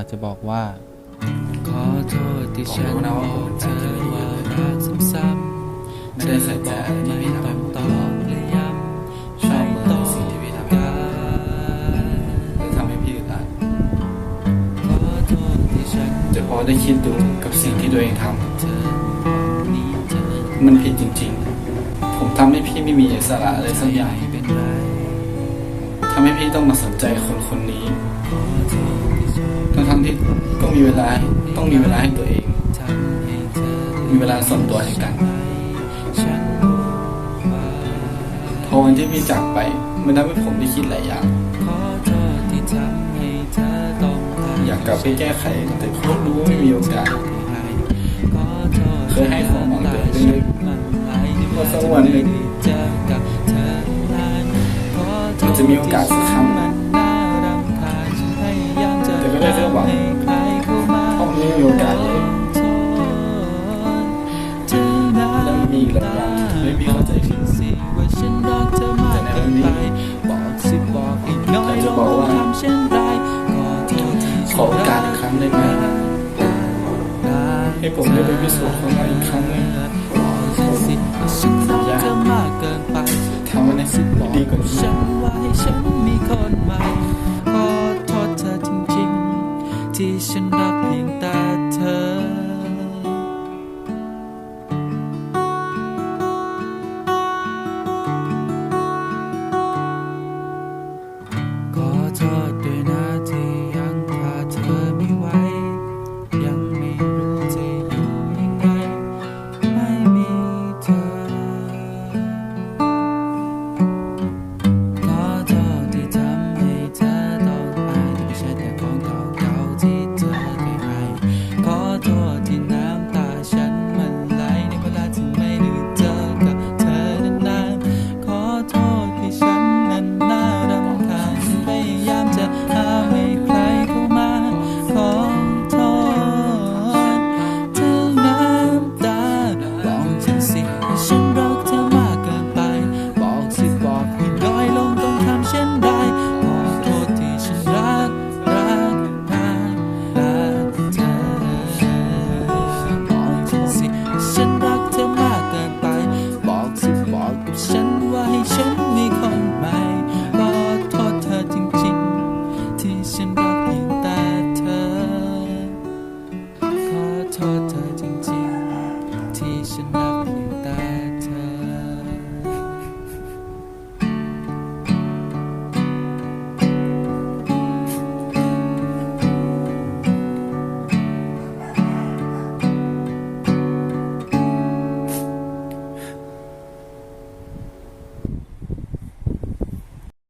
ากจะบอกว่า ขอโทษที่ฉันบอกเธอว่ารักซ้ำๆไม่ได้ใส่ใจอะไรที่พี่ทำให้ต้องผมตอบและย้ำชอบไม่เมื่ต้อองสิ่งที่พี่ทำให้การหรือทำให้พี่อึดอัดขอโทษที่ฉันแต่พอได้คิดดูกับสิ่งที่ตัวเองทำเธอวันนี้เธอมันผิดจริงๆ ผมทำให้พี่ไม่มีอิสระอะไรสักอย่างไม่เป็นไรทำให้พี่ต้องมาสนใจคนคนนี้ทั้งทั้งที่ต้องมีเวลาต้องมีเวลาให้ตัวเอง มีเวลาส่วนตัวให้กันพอวันที่พี่จากไปมันทำให้ผมได้คิดหลายอย่างอยากกลับไปแก้ไขแต่ก็รู้ว่าไม่มีโอกาสเคยให้ความหวังตัวเอง อีกหลายอย่างไม่มีเข้าใจผิดสิว่าฉันรักเธอมากเกินไปบอกสิบอกอีกน้อยากลจะงบอกว่าทำเช่นไรขอโอกาสอีกครั้งได้ไหมให้ผมได้ไปพิสูจน์ความรักอีกครั้งหนึ่งอกฉันสิว่ากเธอมากเกินไปทำให้ได้ดีกว่านี้ฉันว่าให้ฉันมีคนใหม่ขอโทษเธอจริงๆที่ฉันรัก ที่ฉั